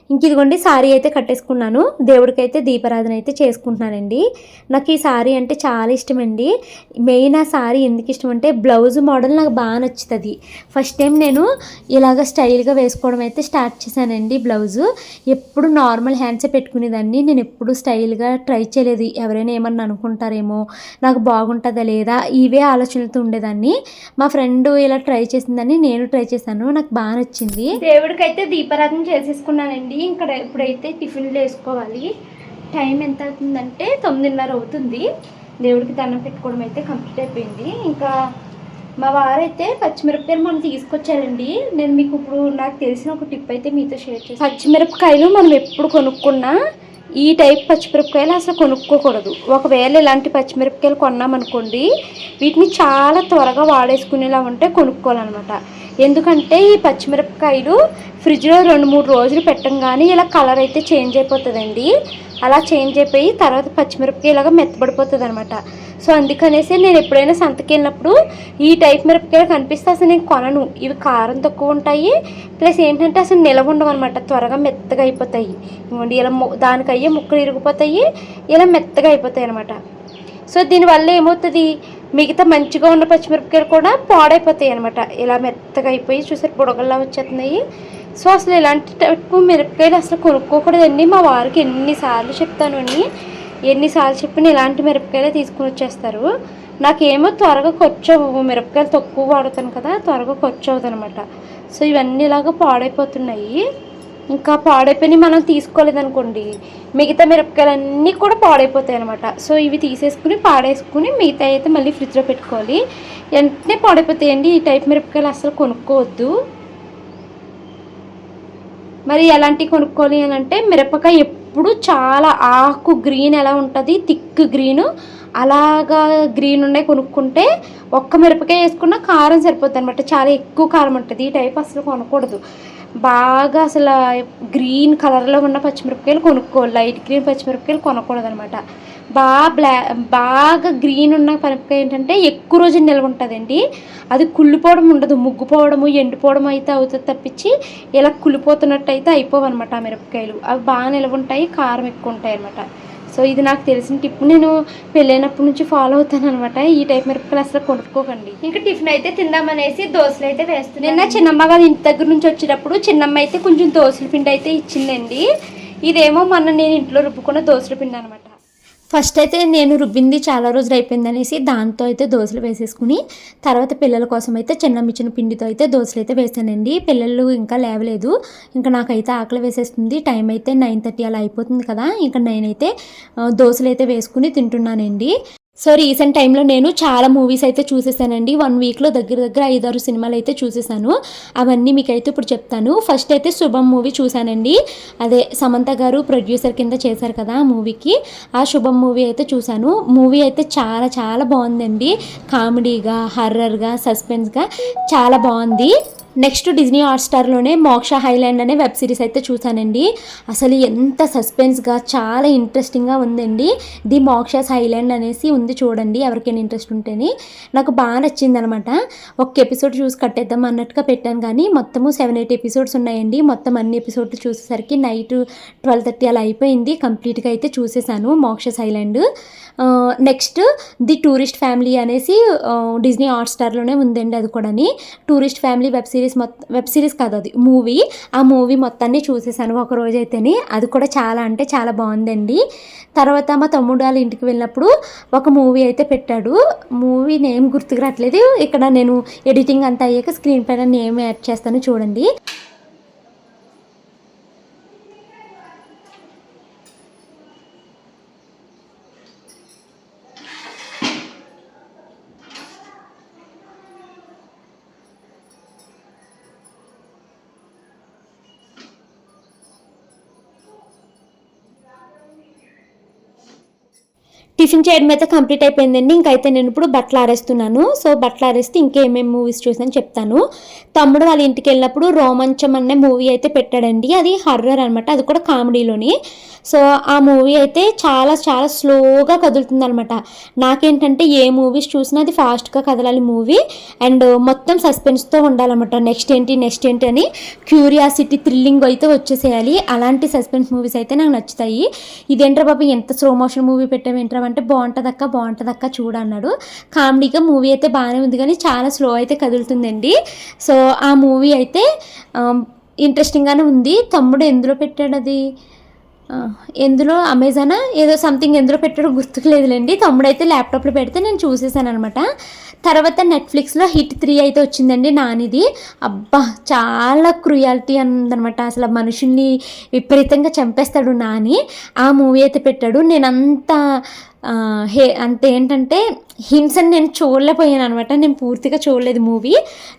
ఇంక ఇదిగోండి సారీ అయితే కట్టేసుకున్నాను. దేవుడికైతే దీపారాధన అయితే చేసుకుంటున్నానండి. నాకు ఈ సారీ అంటే చాలా ఇష్టమండి. మెయిన్ ఆ సారీ ఎందుకు ఇష్టం అంటే బ్లౌజ్ మోడల్ నాకు బాగా నచ్చుతుంది. ఫస్ట్ టైం నేను ఇలాగ స్టైల్గా వేసుకోవడం అయితే స్టార్ట్ చేశానండి బ్లౌజు. ఎప్పుడు నార్మల్ హ్యాండ్సే పెట్టుకునేదాన్ని నేను ఎప్పుడు స్టైల్గా ట్రై చేయలేదు. ఎవరైనా ఏమన్నా అనుకుంటారేమో నాకు బాగుంటుందా లేదా ఇవే ఆలోచనలతో ఉండేదాన్ని. మా ఫ్రెండ్ ఇలా ట్రై చేసిందని నేను ట్రై చేశాను నాకు బాగా నచ్చింది. దేవుడికైతే దీపారాధన చేసేసుకున్నానండి. ఇక్కడ ఇప్పుడైతే టిఫిన్లు వేసుకోవాలి టైం ఎంత అవుతుందంటే తొమ్మిదిన్నర అవుతుంది. దేవుడికి దండం పెట్టుకోవడం అయితే కంప్లీట్ అయిపోయింది. ఇంకా మా వారైతే పచ్చిమిరపకాయలు మనం తీసుకొచ్చారండి. నేను మీకు ఇప్పుడు నాకు తెలిసిన ఒక టిప్ అయితే మీతో షేర్ చేస్తాను. పచ్చిమిరపకాయలు మనం ఎప్పుడు కొనుక్కున్నా ఈ టైప్ పచ్చిమిరపకాయలు అసలు కొనుక్కోకూడదు. ఒకవేళ ఇలాంటి పచ్చిమిరపకాయలు కొన్నామనుకోండి వీటిని చాలా త్వరగా వాడేసుకునేలా ఉంటే కొనుక్కోవాలన్నమాట. ఎందుకంటే ఈ పచ్చిమిరపకాయలు ఫ్రిడ్జ్లో రెండు మూడు రోజులు పెట్టంగానే ఇలా కలర్ అయితే చేంజ్ అయిపోతుందండి. అలా చేంజ్ అయిపోయి తర్వాత పచ్చిమిరపకాయ ఇలాగ మెత్తబడిపోతుంది అనమాట సో అందుకనేసి నేను ఎప్పుడైనా సంతకి వెళ్ళినప్పుడు ఈ టైప్ మిరపకాయలు కనిపిస్తే అసలు నేను కొనను. ఇవి కారం తక్కువ ఉంటాయి. ప్లస్ ఏంటంటే అసలు నిలవ ఉండవు అనమాట త్వరగా మెత్తగా అయిపోతాయి. ఇవ్వండి ఇలా దానికి అయ్యే ముక్కలు ఇరిగిపోతాయి. ఇలా మెత్తగా అయిపోతాయి అనమాట సో దీనివల్ల ఏమవుతుంది? మిగతా మంచిగా ఉన్న పచ్చిమిరపకాయలు కూడా పాడైపోతాయి అనమాట ఇలా మెత్తగా అయిపోయి చూసారు బుడగల్లా వచ్చేస్తున్నాయి. సో అసలు ఇలాంటి టైపు మిరపకాయలు అసలు కొనుక్కోకూడదండి. మా వారికి ఎన్నిసార్లు చెప్తానండి ఎన్నిసార్లు చెప్పిన ఇలాంటి మిరపకాయలే తీసుకుని వచ్చేస్తారు. నాకేమో త్వరగా ఖర్చు మిరపకాయలు తక్కువ వాడుతాను కదా త్వరగా ఖర్చు అనమాట సో ఇవన్నీ ఇలాగా పాడైపోతున్నాయి. ఇంకా పాడైపోయి మనం తీసుకోలేదనుకోండి మిగతా మిరపకాయలన్నీ కూడా పాడైపోతాయి అనమాట సో ఇవి తీసేసుకుని పాడేసుకుని మిగతా అయితే మళ్ళీ ఫ్రిడ్జ్లో పెట్టుకోవాలి. వెంటనే పాడైపోతాయండి. ఈ టైప్ మిరపకాయలు అసలు కొనుక్కోవద్దు. మరి ఎలాంటివి కొనుక్కోవాలి అని అంటే మిరపకాయ ఎప్పుడు చాలా ఆకు గ్రీన్ ఎలా ఉంటుంది థిక్ గ్రీను అలాగా గ్రీన్ ఉన్నాయి కొనుక్కుంటే ఒక్క మిరపకాయ వేసుకున్న కారం సరిపోతుంది అనమాట చాలా ఎక్కువ కారం ఉంటుంది. ఈ టైప్ అసలు కొనకూడదు. బాగా అసలు గ్రీన్ కలర్లో ఉన్న పచ్చిమిరపకాయలు కొనుక్కోవాలి. లైట్ గ్రీన్ పచ్చిమిరపకాయలు కొనకూడదు అనమాట బాగా బ్లా బాగా గ్రీన్ ఉన్న మిరపకాయ ఏంటంటే ఎక్కువ రోజులు నిల్వ ఉంటుందండి. అది కుళ్ళిపోవడం ఉండదు ముగ్గుపోవడము ఎండిపోవడం అయితే అవుతుంది తప్పించి ఇలా కుళ్ళిపోతున్నట్టు అయితే అయిపోవన్నమాట ఆ మిరపకాయలు. అవి బాగా నిల్వ ఉంటాయి కారం ఎక్కువ ఉంటాయి అనమాట సో ఇది నాకు తెలిసిన టిప్. నేను పెళ్ళైనప్పటి నుంచి ఫాలో అవుతాను అనమాట ఈ టైప్ మిరపకాయలు అసలు కొనుక్కోకండి. ఇంకా టిఫిన్ అయితే తిందామనేసి దోశలు అయితే వేస్తున్నాను. నిన్న చిన్నమ్మ వాళ్ళ ఇంటి దగ్గర నుంచి వచ్చేటప్పుడు చిన్నమ్మ అయితే కొంచెం దోశల పిండి అయితే ఇచ్చిందండి. ఇదేమో మొన్న నేను ఇంట్లో రుబ్బుకున్న దోశల పిండి అనమాట ఫస్ట్ అయితే నేను రుబ్బింది చాలా రోజులు అయిపోయింది అనేసి దాంతో అయితే దోశలు వేసేసుకుని తర్వాత పిల్లల కోసం అయితే చిన్న మిచ్చిన పిండితో అయితే దోశలు అయితే వేసానండి. పిల్లలు ఇంకా లేవలేదు. ఇంకా నాకైతే ఆకలి వేసేస్తుంది. టైం అయితే నైన్ థర్టీ అలా అయిపోతుంది కదా. ఇంకా నేనైతే దోశలు అయితే వేసుకుని తింటున్నానండి. సో రీసెంట్ టైంలో నేను చాలా మూవీస్ అయితే చూసేసానండి. వన్ వీక్లో దగ్గర దగ్గర ఐదారు సినిమాలు అయితే చూసేసాను. అవన్నీ మీకైతే ఇప్పుడు చెప్తాను. ఫస్ట్ అయితే శుభం మూవీ చూశానండి అదే సమంత గారు ప్రొడ్యూసర్ కింద చేశారు కదా ఆ మూవీకి ఆ శుభం మూవీ అయితే చూశాను మూవీ అయితే చాలా చాలా బాగుందండి. కామెడీగా హర్రర్గా సస్పెన్స్గా చాలా బాగుంది. నెక్స్ట్ డిజ్నీ హాట్స్టార్లోనే మోక్ష హైలాండ్ అనే వెబ్ సిరీస్ అయితే చూసానండి అసలు ఎంత సస్పెన్స్గా చాలా ఇంట్రెస్టింగ్గా ఉందండి. ది మోక్షస్ హైలాండ్ అనేసి ఉంది చూడండి ఎవరికైనా ఇంట్రెస్ట్ ఉంటేనే. నాకు బాగా నచ్చింది అనమాట ఒక ఎపిసోడ్ చూసి కట్టేద్దాం అన్నట్టుగా పెట్టాను కానీ మొత్తము సెవెన్ ఎయిట్ ఎపిసోడ్స్ ఉన్నాయండి. మొత్తం అన్ని ఎపిసోడ్లు చూసేసరికి నైట్ ట్వెల్వ్ థర్టీ అలా అయిపోయింది. కంప్లీట్గా అయితే చూసేసాను మోక్షస్ హైలాండ్. నెక్స్ట్ ది టూరిస్ట్ ఫ్యామిలీ అనేసి డిజ్నీ హాట్స్టార్లోనే ఉందండి అది కూడాని. Tourist family web series series మొత్తం వెబ్ సిరీస్ కాదు అది మూవీ. ఆ మూవీ మొత్తాన్ని చూసేసాను ఒక రోజు అయితేనే అది కూడా చాలా అంటే చాలా బాగుందండి. తర్వాత మా తమ్ముడు వాళ్ళ ఇంటికి వెళ్ళినప్పుడు ఒక మూవీ అయితే పెట్టాడు. మూవీ నేమ్ గుర్తుకు రావట్లేదు. ఇక్కడ నేను ఎడిటింగ్ అంతా అయ్యాక స్క్రీన్ పైన నేమ్ యాడ్ చేస్తాను చూడండి. టిఫిన్ చేయడం అయితే కంప్లీట్ అయిపోయిందండి. ఇంకైతే నేను ఇప్పుడు బట్టలు ఆరేస్తున్నాను. సో బట్టలు ఆరేస్తే ఇంకేమేమి మూవీస్ చూసాను చెప్తాను. తమ్ముడు వాళ్ళ ఇంటికి వెళ్ళినప్పుడు రోమాంచం అనే మూవీ అయితే పెట్టాడండి. అది హర్రర్ అనమాట అది కూడా కామెడీలోని. సో ఆ మూవీ అయితే చాలా చాలా స్లోగా కదులుతుంది అనమాట నాకేంటంటే ఏ మూవీస్ చూసినా అది ఫాస్ట్గా కదలాలి మూవీ. అండ్ మొత్తం సస్పెన్స్తో ఉండాలన్నమాట. నెక్స్ట్ ఏంటి నెక్స్ట్ ఏంటి అని క్యూరియాసిటీ థ్రిల్లింగ్ అయితే వచ్చేసేయాలి. అలాంటి సస్పెన్స్ మూవీస్ అయితే నాకు నచ్చుతాయి. ఇదేంట్రా బాబు ఎంత స్లో మోషన్ మూవీ పెట్టామేంట్రా అంటే బాగుంటుంది అక్క బాగుంటుంది అక్క చూడన్నాడు. కామెడీగా మూవీ అయితే బాగానే ఉంది కానీ చాలా స్లో అయితే కదులుతుందండి. సో ఆ మూవీ అయితే ఇంట్రెస్టింగ్గానే ఉంది. తమ్ముడు ఎందులో పెట్టాడు అది ఎందులో? అమెజానా? ఏదో సంథింగ్ ఎందులో పెట్టడం గుర్తుకు లేదులేండి తమ్ముడు అయితే ల్యాప్టాప్లో పెడితే నేను చూసేసాను అనమాట తర్వాత నెట్ఫ్లిక్స్లో హిట్ త్రీ అయితే వచ్చిందండి నానిది. అబ్బా చాలా క్రుయాలిటీ అందనమాట అసలు మనుషుల్ని విపరీతంగా చంపేస్తాడు నాని. ఆ మూవీ అయితే పెట్టాడు. నేనంతా హే అంతే ఏంటంటే హింసని నేను చూడలేకపోయాను అనమాట. నేను పూర్తిగా చూడలేదు మూవీ.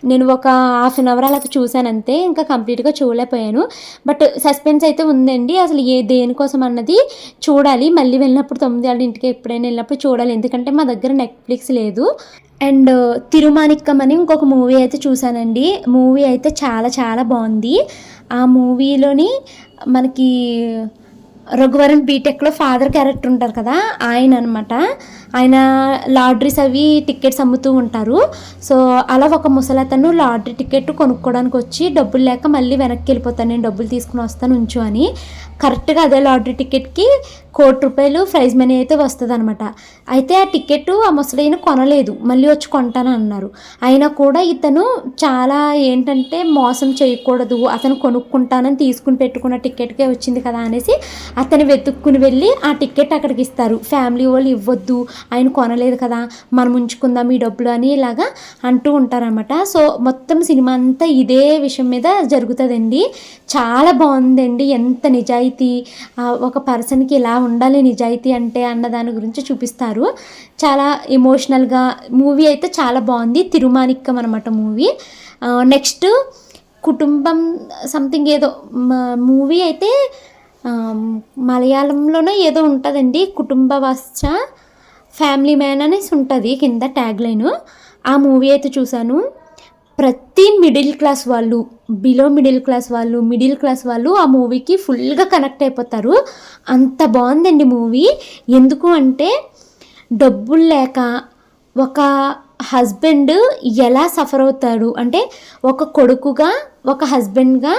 నేను ఒక హాఫ్ అన్ అవర్ అలా చూశాను అంతే ఇంకా కంప్లీట్గా చూడలేకపోయాను. బట్ సస్పెన్స్ అయితే ఉందండి. అసలు ఏ దేనికోసం అన్నది చూడాలి. మళ్ళీ వెళ్ళినప్పుడు తొమ్మిది వాళ్ళ ఇంటికి ఎప్పుడైనా వెళ్ళినప్పుడు చూడాలి. ఎందుకంటే మా దగ్గర నెట్ఫ్లిక్స్ లేదు. అండ్ తిరుమాణిక్కం అని ఇంకొక మూవీ అయితే చూశానండి. మూవీ అయితే చాలా చాలా బాగుంది. ఆ మూవీలోని మనకి రఘువరన్ బీటెక్లో ఫాదర్ క్యారెక్టర్ ఉంటారు కదా ఆయన అనమాట ఆయన లాటరీస్ అవి టికెట్స్ అమ్ముతూ ఉంటారు. సో అలా ఒక ముసలతను లాటరీ టికెట్ కొనుక్కోవడానికి వచ్చి డబ్బులు లేక మళ్ళీ వెనక్కి వెళ్ళిపోతాను నేను డబ్బులు తీసుకుని వస్తాను ఉంచు అని. కరెక్ట్గా అదే లాటరీ టికెట్కి కోటి రూపాయలు ప్రైజ్ మనీ అయితే వస్తుంది అనమాట అయితే ఆ టికెట్ ఆ ముసలైన కొనలేదు. మళ్ళీ వచ్చి కొంటాను అన్నారు. అయినా కూడా ఇతను చాలా ఏంటంటే మోసం చేయకూడదు. అతను కొనుక్కుంటానని తీసుకుని పెట్టుకున్న టికెట్కే వచ్చింది కదా అనేసి అతను వెతుక్కుని వెళ్ళి ఆ టికెట్ అక్కడికి ఇస్తారు. ఫ్యామిలీ వాళ్ళు ఇవ్వద్దు. ఆయన కొనలేదు కదా. మనం ఉంచుకుందాం ఈ డబ్బులు అని ఇలాగా అంటూ ఉంటారనమాట సో మొత్తం సినిమా అంతా ఇదే విషయం మీద జరుగుతుందండి. చాలా బాగుందండి. ఎంత నిజాయితీ. ఒక పర్సన్కి ఇలా ఉండాలి నిజాయితీ అంటే అన్న దాని గురించి చూపిస్తారు. చాలా ఎమోషనల్గా మూవీ అయితే చాలా బాగుంది. తిరుమానిక్కం అనమాట మూవీ నెక్స్ట్ కుటుంబం సంథింగ్ ఏదో మూవీ అయితే మలయాళంలోనే ఏదో ఉంటుందండి. కుటుంబ వాస్చ ఫ్యామిలీ మ్యాన్ అనేసి ఉంటుంది కింద ట్యాగ్ లైన్ ఆ మూవీ అయితే చూశాను. ప్రతి మిడిల్ క్లాస్ వాళ్ళు బిలో మిడిల్ క్లాస్ వాళ్ళు మిడిల్ క్లాస్ వాళ్ళు ఆ మూవీకి ఫుల్గా కనెక్ట్ అయిపోతారు. అంత బాగుందండి మూవీ. ఎందుకు అంటే డబ్బులు లేక ఒక హస్బెండ్ ఎలా సఫర్ అవుతాడు అంటే ఒక కొడుకుగా ఒక హస్బెండ్గా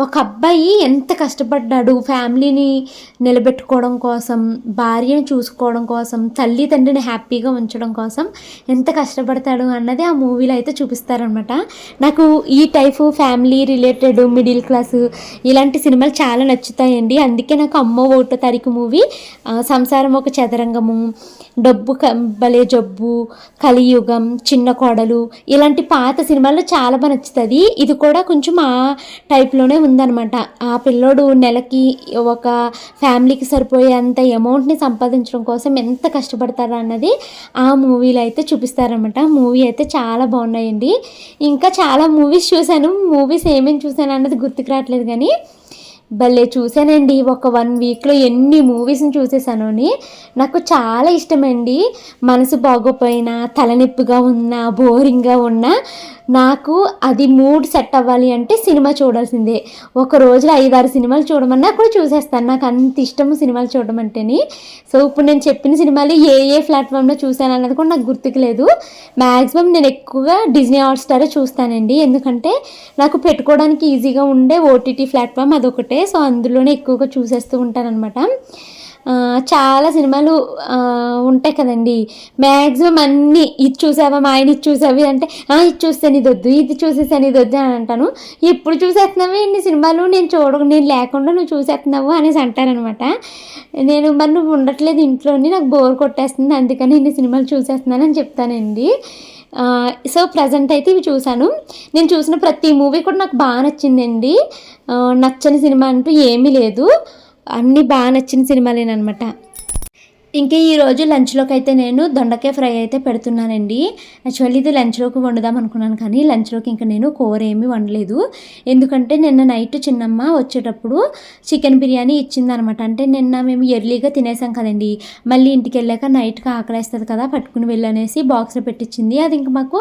ఒక అబ్బాయి ఎంత కష్టపడ్డాడు ఫ్యామిలీని నిలబెట్టుకోవడం కోసం భార్యను చూసుకోవడం కోసం తల్లిదండ్రిని హ్యాపీగా ఉంచడం కోసం ఎంత కష్టపడతాడు అన్నది ఆ మూవీలో అయితే చూపిస్తారనమాట నాకు ఈ type family related middle class ఇలాంటి సినిమాలు చాలా నచ్చుతాయండి. అందుకే నాకు అమ్మో ఒకటో తారీఖు మూవీ సంసారం ఒక చదరంగము డబ్బు క- భలే జబ్బు కలియుగం చిన్న కోడలు ఇలాంటి పాత సినిమాల్లో చాలా బాగా నచ్చుతుంది. ఇది కూడా కొంచెం ఆ టైప్లోనే ఉంది ఉందన్నమాట. ఆ పిల్లోడు నెలకి ఒక ఫ్యామిలీకి సరిపోయే అంత అమౌంట్ని సంపాదించడం కోసం ఎంత కష్టపడతారా అన్నది ఆ మూవీలో అయితే చూపిస్తారనమాట మూవీ అయితే చాలా బాగున్నాయండి. ఇంకా చాలా మూవీస్ చూశాను. మూవీస్ ఏమేమి చూశాను అన్నది గుర్తుకు రావట్లేదు కానీ భలే చూశానండి. ఒక వన్ వీక్లో ఎన్ని మూవీస్ని చూసేసాను అని. నాకు చాలా ఇష్టమండి. మనసు బాగోపోయినా తలనొప్పిగా ఉన్నా బోరింగ్గా ఉన్నా నాకు అది మూడ్ సెట్ అవ్వాలి అంటే సినిమా చూడాల్సిందే. ఒక రోజులో ఐదారు సినిమాలు చూడమన్నా కూడా చూసేస్తాను. నాకు అంత ఇష్టము సినిమాలు చూడడం అంటేని. సో ఇప్పుడు నేను చెప్పిన సినిమాలు ఏ ఏ ప్లాట్ఫామ్లో చూశాను అన్నది కూడా నాకు గుర్తుకు లేదు. మ్యాక్సిమం నేను ఎక్కువగా డిజ్నీ హాట్స్టారే చూస్తానండి. ఎందుకంటే నాకు పెట్టుకోవడానికి ఈజీగా ఉండే ఓటీటీ ప్లాట్ఫామ్ అదొకటే. సో అందులోనే ఎక్కువగా చూసేస్తూ ఉంటానన్నమాట. చాలా సినిమాలు ఉంటాయి కదండి. మ్యాక్సిమం అన్నీ ఇది చూసావా మా ఆయన ఇది చూసావి అంటే ఇది చూస్తే ఇది వద్దు ఇది చూసేసాను ఇది వద్దు అని అంటాను. ఎప్పుడు చూసేస్తున్నావు ఇన్ని సినిమాలు నేను చూడ నేను లేకుండా నువ్వు చూసేస్తున్నావు అనేసి అంటారనమాట. నేను మరి నువ్వు ఉండట్లేదు ఇంట్లోని నాకు బోర్ కొట్టేస్తుంది అందుకని ఇన్ని సినిమాలు చూసేస్తున్నాను అని చెప్తానండి. సో ప్రజెంట్ అయితే ఇవి చూశాను. నేను చూసిన ప్రతి మూవీ కూడా నాకు బాగా నచ్చిందండి. నచ్చని సినిమా అంటూ ఏమీ లేదు. అన్నీ బాగా నచ్చిన సినిమాలేనమాట ఇంకా ఈరోజు లంచ్లోకి అయితే నేను దొండకాయ ఫ్రై అయితే పెడుతున్నానండి. యాక్చువల్లీ ఇది లంచ్లోకి వండుదాం అనుకున్నాను కానీ లంచ్లోకి ఇంకా నేను కూర ఏమీ వండలేదు. ఎందుకంటే నిన్న నైట్ చిన్నమ్మ వచ్చేటప్పుడు చికెన్ బిర్యానీ ఇచ్చిందనమాట. అంటే నిన్న మేము ఎర్లీగా తినేసాం కదండి. మళ్ళీ ఇంటికి వెళ్ళాక నైట్కి ఆకలేస్తుంది కదా పట్టుకుని వెళ్ళనేసి బాక్స్లో పెట్టించింది అది ఇంకా మాకు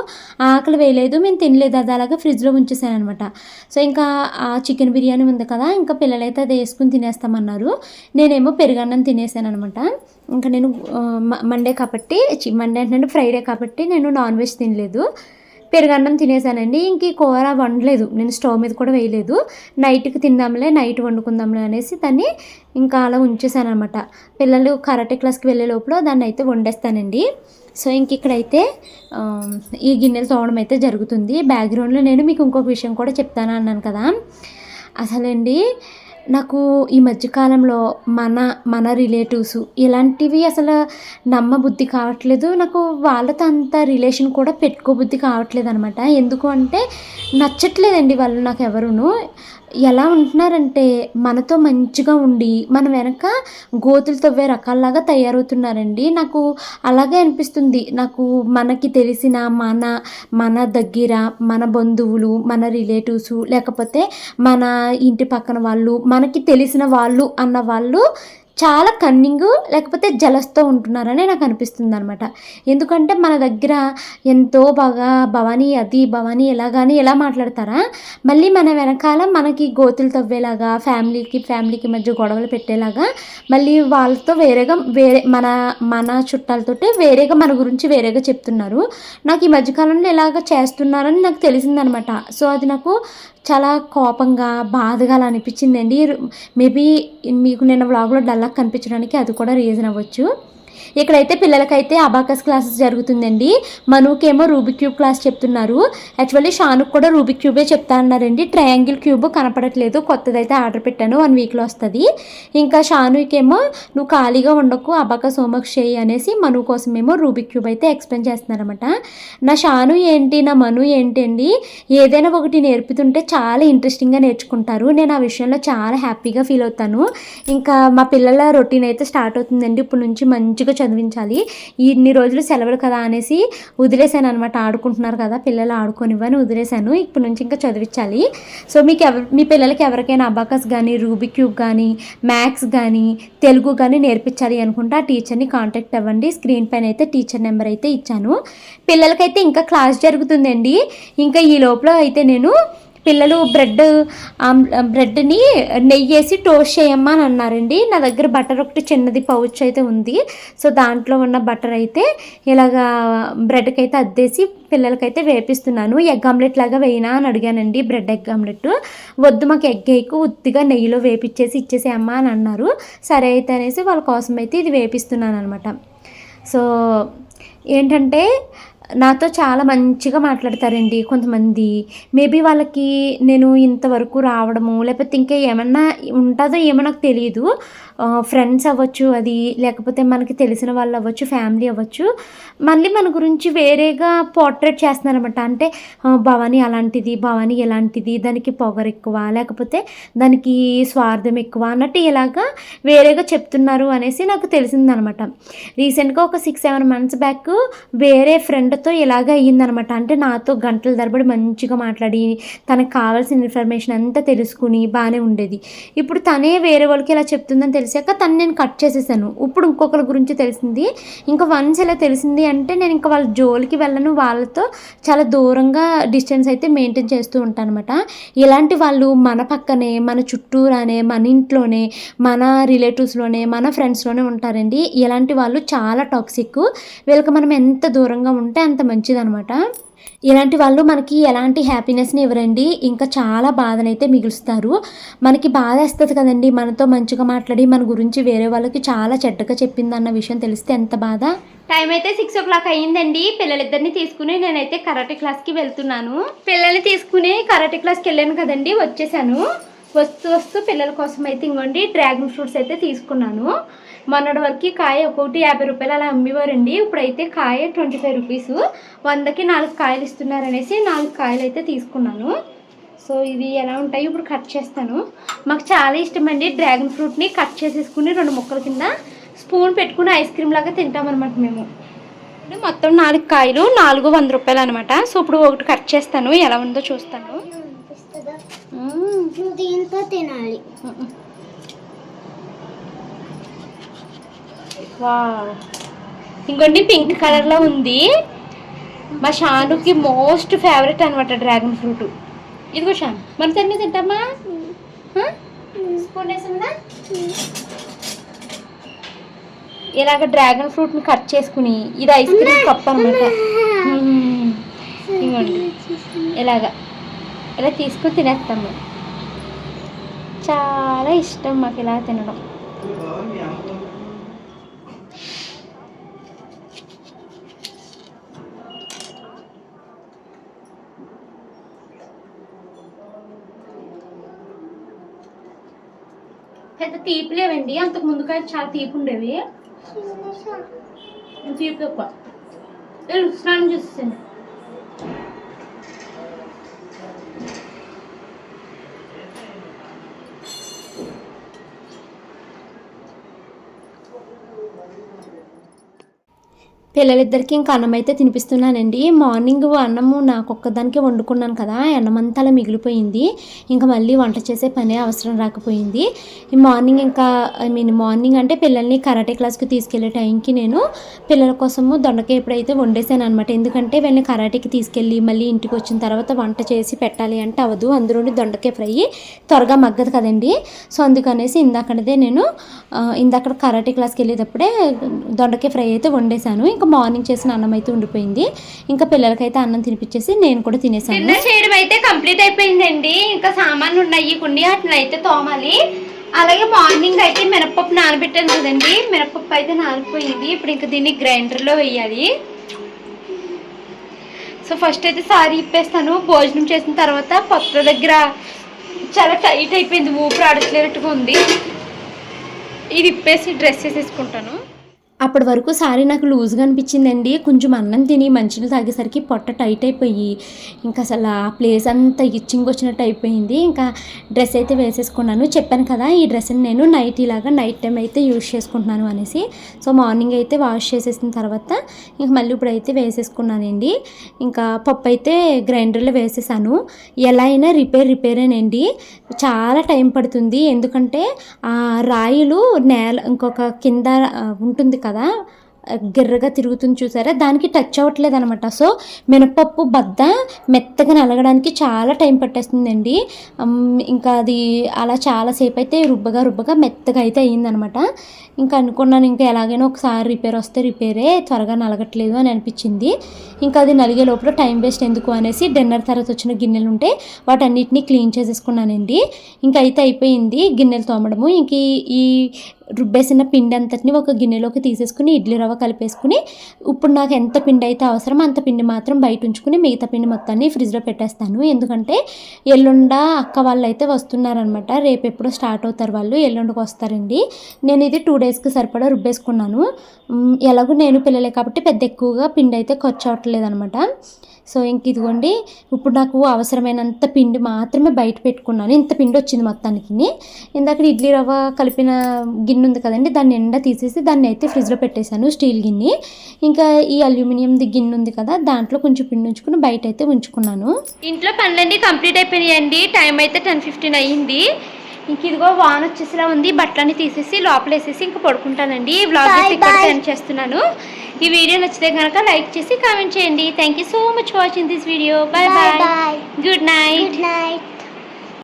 ఆకలి వేయలేదు మేము తినలేదు. అది అలాగా ఫ్రిడ్జ్లో ఉంచేసాను అనమాట సో ఇంకా ఆ చికెన్ బిర్యానీ ఉంది కదా ఇంకా పిల్లలైతే అది వేసుకుని తినేస్తామన్నారు. నేనేమో పెరుగన్నం తినేసాను అనమాట ఇంకా నేను మండే కాబట్టి చి- మండే అంటే ఫ్రైడే కాబట్టి నేను నాన్ వెజ్ తినలేదు. పెరుగన్నం తినేసానండి. ఇంక ఈ కూర వండలేదు. నేను స్టవ్ మీద కూడా వేయలేదు. నైట్కి తిందాంలే నైట్ వండుకుందాంలే అనేసి దాన్ని ఇంకా అలా ఉంచేసాను అనమాట పిల్లలు కరాటే క్లాస్కి వెళ్ళే లోపల దాన్ని అయితే వండేస్తానండి. సో ఇంక ఇక్కడైతే ఈ గిన్నెలు తోవడం అయితే జరుగుతుంది. బ్యాక్గ్రౌండ్లో నేను మీకు ఇంకొక విషయం కూడా చెప్తాను అన్నాను కదా. అసలండి నాకు ఈ మధ్యకాలంలో మన మన రిలేటివ్స్ ఇలాంటివి అసలు నమ్మబుద్ధి కావట్లేదు. నాకు వాళ్ళతో అంత రిలేషన్ కూడా పెట్టుకోబుద్ధి కావట్లేదు అనమాట ఎందుకు అంటే నచ్చట్లేదండి వాళ్ళు నాకు ఎవరును. ఎలా ఉంటున్నారంటే మనతో మంచిగా ఉండి మన వెనక గోతులు తవ్వే రకాల్లాగా తయారవుతున్నారండి. నాకు అలాగే అనిపిస్తుంది. నాకు మనకి తెలిసిన మన మన దగ్గర మన బంధువులు మన రిలేటివ్స్ లేకపోతే మన ఇంటి పక్కన వాళ్ళు మనకి తెలిసిన వాళ్ళు అన్న వాళ్ళు చాలా కన్నింగ్ లేకపోతే జలస్తో ఉంటున్నారని నాకు అనిపిస్తుంది అనమాట ఎందుకంటే మన దగ్గర ఎంతో బాగా భవానీ అది భవానీ కానీ ఎలా మాట్లాడతారా? మళ్ళీ మన వెనకాల మనకి గోతులు తవ్వేలాగా ఫ్యామిలీకి ఫ్యామిలీకి మధ్య గొడవలు పెట్టేలాగా మళ్ళీ వాళ్ళతో వేరేగా వేరే మన మన చుట్టాలతోటే వేరేగా మన గురించి వేరేగా చెప్తున్నారు. నాకు ఈ మధ్యకాలంలో ఇలాగ చేస్తున్నారని నాకు తెలిసిందనమాట సో అది నాకు చాలా కోపంగా బాధగా అలా అనిపించిందండి. మేబీ మీకు నేను వ్లాగ్లో డల్లా కనిపించడానికి అది కూడా రీజన్ అవ్వచ్చు. ఇక్కడైతే పిల్లలకైతే అబాకస్ క్లాసెస్ జరుగుతుందండి. మనుకేమో రూబిక్ క్యూబ్ క్లాస్ చెప్తున్నారు. యాక్చువల్లీ షానుకు కూడా రూబిక్ క్యూబే చెప్తా అన్నారండి. ట్రయాంగిల్ క్యూబ్ కనపడట్లేదు. కొత్తదైతే ఆర్డర్ పెట్టాను. వన్ వీక్లో వస్తుంది. ఇంకా షానుకేమో నువ్వు ఖాళీగా ఉండకు. అబాకస్ హోంవర్క్ చేయి అనేసి మను కోసమేమో రూబిక్ క్యూబ్ అయితే ఎక్స్ప్లెయిన్ చేస్తున్నారన్నమాట. నా షాను ఏంటి? నా మను ఏంటి అండి? ఏదైనా ఒకటి నేర్పుతుంటే చాలా ఇంట్రెస్టింగ్గా నేర్చుకుంటారు. నేను ఆ విషయంలో చాలా హ్యాపీగా ఫీల్ అవుతాను. ఇంకా మా పిల్లల రొటీన్ అయితే స్టార్ట్ అవుతుందండి. ఇప్పుడు నుంచి మంచిగా చదివించాలి. ఇన్ని రోజులు సెలవులు కదా అనేసి వదిలేశాను అనమాట ఆడుకుంటున్నారు కదా పిల్లలు ఆడుకోనివ్వని వదిలేశాను. ఇప్పటి నుంచి ఇంకా చదివించాలి. సో మీకు ఎవరు మీ పిల్లలకి ఎవరికైనా అబాకస్ కానీ రూబిక్ క్యూబ్ కానీ మ్యాథ్స్ కానీ తెలుగు కానీ నేర్పించాలి అనుకుంటే ఆ టీచర్ని కాంటాక్ట్ అవ్వండి. స్క్రీన్ పైన అయితే టీచర్ నెంబర్ అయితే ఇచ్చాను. పిల్లలకైతే ఇంకా క్లాస్ జరుగుతుందండి. ఇంకా ఈ లోపల అయితే నేను పిల్లలు బ్రెడ్ బ్రెడ్ని నెయ్యి వేసి టోస్ట్ చేయమ్మా అని అన్నారండి. నా దగ్గర బటర్ ఒకటి చిన్నది పౌచ్ అయితే ఉంది. సో దాంట్లో ఉన్న బటర్ అయితే ఇలాగా బ్రెడ్కి అయితే అద్దేసి పిల్లలకైతే వేపిస్తున్నాను. ఎగ్ ఆమ్లెట్ లాగా వేయినా అని అడిగానండి బ్రెడ్ ఎగ్ ఆమ్లెట్. వద్దు మాకు ఎగ్ వేయకు ఉత్తిగా నెయ్యిలో వేపిచ్చేసి ఇచ్చేసేయమ్మా అని అన్నారు. సరే అయితే అనేసి వాళ్ళ కోసం అయితే ఇది వేపిస్తున్నాను అనమాట సో ఏంటంటే నాతో చాలా మంచిగా మాట్లాడతారండి కొంతమంది. మేబీ వాళ్ళకి నేను ఇంతవరకు రావడము లేకపోతే ఇంకా ఏమన్నా ఉంటుందో ఏమో నాకు తెలియదు ఫ్రెండ్స్ అవ్వచ్చు అది లేకపోతే మనకి తెలిసిన వాళ్ళు అవ్వచ్చు ఫ్యామిలీ అవ్వచ్చు. మళ్ళీ మన గురించి వేరేగా పోర్ట్రేట్ చేస్తున్నారన్నమాట. అంటే భవానీ అలాంటిది భవానీ ఎలాంటిది దానికి పొగరు ఎక్కువ లేకపోతే దానికి స్వార్థం ఎక్కువ అన్నట్టు ఇలాగా వేరేగా చెప్తున్నారు అనేసి నాకు తెలిసిందనమాట రీసెంట్గా ఒక సిక్స్ సెవెన్ మంత్స్ బ్యాక్ వేరే ఫ్రెండ్తో ఇలాగ అయ్యిందనమాట అంటే నాతో గంటల తరబడి మంచిగా మాట్లాడి తనకు కావాల్సిన ఇన్ఫర్మేషన్ అంతా తెలుసుకుని బాగానే ఉండేది. ఇప్పుడు తనే వేరే వాళ్ళకి ఇలా చెప్తుందని తెలిసాక తను నేను కట్ చేసేసాను. ఇప్పుడు ఇంకొకరి గురించి తెలిసింది. ఇంకా వన్స్ ఇలా తెలిసింది అంటే నేను ఇంకా వాళ్ళ జోలికి వెళ్ళను. వాళ్ళతో చాలా దూరంగా డిస్టెన్స్ అయితే మెయింటైన్ చేస్తూ ఉంటాను అనమాట ఇలాంటి వాళ్ళు మన పక్కనే మన చుట్టూరానే మన ఇంట్లోనే మన రిలేటివ్స్లోనే మన ఫ్రెండ్స్లోనే ఉంటారండి. ఇలాంటి వాళ్ళు చాలా టాక్సిక్. వీళ్ళకి మనం ఎంత దూరంగా ఉంటే అంత మంచిదనమాట ఇలాంటి వాళ్ళు మనకి ఎలాంటి హ్యాపీనెస్ని ఇవ్వరండి. ఇంకా చాలా బాధనైతే మిగులుస్తారు. మనకి బాధ వేస్తుంది కదండి. మనతో మంచిగా మాట్లాడి మన గురించి వేరే వాళ్ళకి చాలా చెడ్డగా చెప్పిందన్న విషయం తెలిస్తే ఎంత బాధ? టైం అయితే సిక్స్ ఓ క్లాక్ అయ్యిందండి. పిల్లలిద్దరిని తీసుకుని నేనైతే కరాటే క్లాస్కి వెళ్తున్నాను. పిల్లల్ని తీసుకుని కరాటే క్లాస్కి వెళ్ళాను కదండి. వచ్చేసాను. వస్తూ వస్తూ పిల్లల కోసం అయితే ఇంకోండి డ్రాగన్ ఫ్రూట్స్ అయితే తీసుకున్నాను. మొన్నటి వరకు కాయ ఒక్కొక్కటి యాభై రూపాయలు అలా అమ్మేవారండి. ఇప్పుడైతే కాయ ట్వంటీ ఫైవ్ రూపీస్. వందకి నాలుగు కాయలు ఇస్తున్నారనేసి నాలుగు కాయలు అయితే తీసుకున్నాను. సో ఇది ఎలా ఉంటాయి ఇప్పుడు కట్ చేస్తాను. మాకు చాలా ఇష్టం అండి డ్రాగన్ ఫ్రూట్ని కట్ చేసేసుకుని రెండు ముక్కల కింద స్పూన్ పెట్టుకుని ఐస్ క్రీమ్ లాగా తింటామన్నమాట మేము. మొత్తం నాలుగు కాయలు నాలుగు వంద రూపాయలు అనమాట సో ఇప్పుడు ఒకటి కట్ చేస్తాను. ఎలా ఉందో చూస్తాను. దీంతో తినాలి. వావ్. ఇంకోండి పింక్ కలర్లో ఉంది. మా షానుకి మోస్ట్ ఫేవరెట్ అనమాట డ్రాగన్ ఫ్రూట్. ఇదిగో షాన్ మన తిని తింటామా? స్పూన్ వేసిందా? ఇలాగ డ్రాగన్ ఫ్రూట్ని కట్ చేసుకుని ఇది ఐస్ క్రీమ్ కప్ అనమాట ఇలాగా. ఇలా తీసుకుని తినేస్తాం మేము చాలా ఇష్టం మాకు ఇలా తినడం. తీపి లేవండి. అంతకు ముందు కానీ చాలా తీపి ఉండేవి. తీపి వెళ్ళు స్నానం చేస్తాను పిల్లలిద్దరికి ఇంకా అన్నం అయితే తినిపిస్తున్నానండి. మార్నింగ్ అన్నము నాకు ఒక్కదానికే వండుకున్నాను కదా అన్నం అంతా అలా మిగిలిపోయింది. ఇంకా మళ్ళీ వంట చేసే పనే అవసరం రాకపోయింది. ఈ మార్నింగ్ ఇంకా ఐ మీన్ మార్నింగ్ అంటే పిల్లల్ని కరాటే క్లాస్కి తీసుకెళ్ళే టైంకి నేను పిల్లల కోసము దొండకాయ ఎప్పుడైతే వండేసాను అనమాట ఎందుకంటే వీళ్ళని కరాటేకి తీసుకెళ్ళి మళ్ళీ ఇంటికి వచ్చిన తర్వాత వంట చేసి పెట్టాలి అంటే అవదు అందులోని దొండకాయ ఫ్రై త్వరగా మగ్గదు కదండి. సో అందుకనేసి ఇందాకదే నేను ఇందాక కరాటే క్లాస్కి వెళ్ళేటప్పుడే దొండకాయ ఫ్రై అయితే వండేసాను ఇంకా మార్నింగ్ చేసిన అన్నం అయితే ఉండిపోయింది. ఇంకా పిల్లలకైతే అన్నం తినిపించేసి నేను కూడా తినేసాను. డిన్నర్ చేయడం అయితే కంప్లీట్ అయిపోయిందండి. ఇంకా సామాన్లు ఉన్నాయి. కొన్ని వాటిని అయితే తోమాలి. అలాగే మార్నింగ్ అయితే మినపప్పు నానబెట్టాను కదండి. మినపప్పు అయితే నానిపోయింది. ఇప్పుడు ఇంకా దీన్ని గ్రైండర్లో వేయాలి. సో ఫస్ట్ అయితే సారీ ఇప్పేస్తాను. భోజనం చేసిన తర్వాత పొత్త దగ్గర చాలా టైట్ అయిపోయింది. ఊపిరి ఆడట్లేనట్టుగా ఉంది. ఇది ఇప్పేసి డ్రెస్ వేసేసుకుంటాను. అప్పటి వరకు సారీ నాకు లూజ్గా అనిపించిందండి. కొంచెం అన్నం తిని మంచినీళ్ళు తాగేసరికి పొట్ట టైట్ అయిపోయి ఇంకా అసలు ఆ ప్లేస్ అంతా ఇచ్చింగ్ వచ్చినట్టు అయిపోయింది. ఇంకా డ్రెస్ అయితే వేసేసుకున్నాను. చెప్పాను కదా ఈ డ్రెస్ని నేను నైట్ ఇలాగా నైట్ టైం అయితే యూజ్ చేసుకుంటున్నాను అనేసి. సో మార్నింగ్ అయితే వాష్ చేసేసిన తర్వాత ఇంక మళ్ళీ ఇప్పుడైతే వేసేసుకున్నానండి. ఇంకా పప్పు అయితే గ్రైండర్లో వేసేసాను. ఎలా అయినా రిపేర్ రిపేరేనండి చాలా టైం పడుతుంది. ఎందుకంటే ఆ రాయిలు నేల ఇంకొక కింద ఉంటుంది కదా గిర్రగా తిరుగుతుంది చూసారా? దానికి టచ్ అవ్వట్లేదు అనమాట సో మినపప్పు బద్ద మెత్తగా నలగడానికి చాలా టైం పట్టేస్తుందండి. ఇంకా అది అలా చాలాసేపు అయితే రుబ్బగా రుబ్బగా మెత్తగా అయితే అయ్యిందనమాట. ఇంకా అనుకున్నాను ఇంకా ఎలాగైనా ఒకసారి రిపేర్ వస్తే రిపేరే త్వరగా నలగట్లేదు అని అనిపించింది. ఇంకా అది నలిగే లోపల టైం వేస్ట్ ఎందుకు అనేసి డిన్నర్ తర్వాత వచ్చిన గిన్నెలు ఉంటే వాటన్నిటిని క్లీన్ చేసేసుకున్నానండి. ఇంకా అయితే అయిపోయింది గిన్నెలు తోమడము. ఇంక ఈ రుబ్బేసిన పిండి అంతటిని ఒక గిన్నెలోకి తీసేసుకుని ఇడ్లీ రవ్వ కలిపేసుకుని ఇప్పుడు నాకు ఎంత పిండి అయితే అవసరమో అంత పిండి మాత్రం బయట ఉంచుకుని మిగతా పిండి మొత్తాన్ని ఫ్రిడ్జ్లో పెట్టేస్తాను. ఎందుకంటే ఎల్లుండ అక్క వాళ్ళు అయితే వస్తున్నారనమాట రేపు ఎప్పుడో స్టార్ట్ అవుతారు వాళ్ళు ఎల్లుండికి వస్తారండి. నేను ఇది టూ డేస్కి సరిపడా రుబ్బేసుకున్నాను. ఎలాగో నేను పిల్లలే కాబట్టి పెద్ద ఎక్కువగా పిండి అయితే ఖర్చు అవ్వట్లేదు అనమాట సో ఇంక ఇదిగోండి ఇప్పుడు నాకు అవసరమైనంత పిండి మాత్రమే బయట పెట్టుకున్నాను. ఇంత పిండి వచ్చింది మొత్తానికి. ఇందాక ఇడ్లీ రవ్వ కలిపిన గిన్నె ఉంది కదండి దాన్ని ఎండ తీసేసి దాన్ని అయితే ఫ్రిడ్జ్లో పెట్టేశాను స్టీల్ గిన్నె. ఇంకా ఈ అల్యూమినియంది గిన్నె ఉంది కదా దాంట్లో కొంచెం పిండి ఉంచుకుని బయట అయితే ఉంచుకున్నాను. ఇంట్లో పనులన్నీ కంప్లీట్ అయిపోయినాయండి టైం అయితే టెన్ ఫిఫ్టీన్ అయ్యింది. ఇంక ఇదిగో వాన్ వచ్చేసిలా ఉంది బట్టలన్నీ తీసేసి లోపల వేసేసి ఇంకా పడుకుంటానండి. ఈ ఇక్కడ. సెండ్ చేస్తున్నాను. ఈ వీడియో నచ్చితే కనుక లైక్ చేసి కామెంట్ చేయండి thank you so much watching this video bye bye. Good night Good night.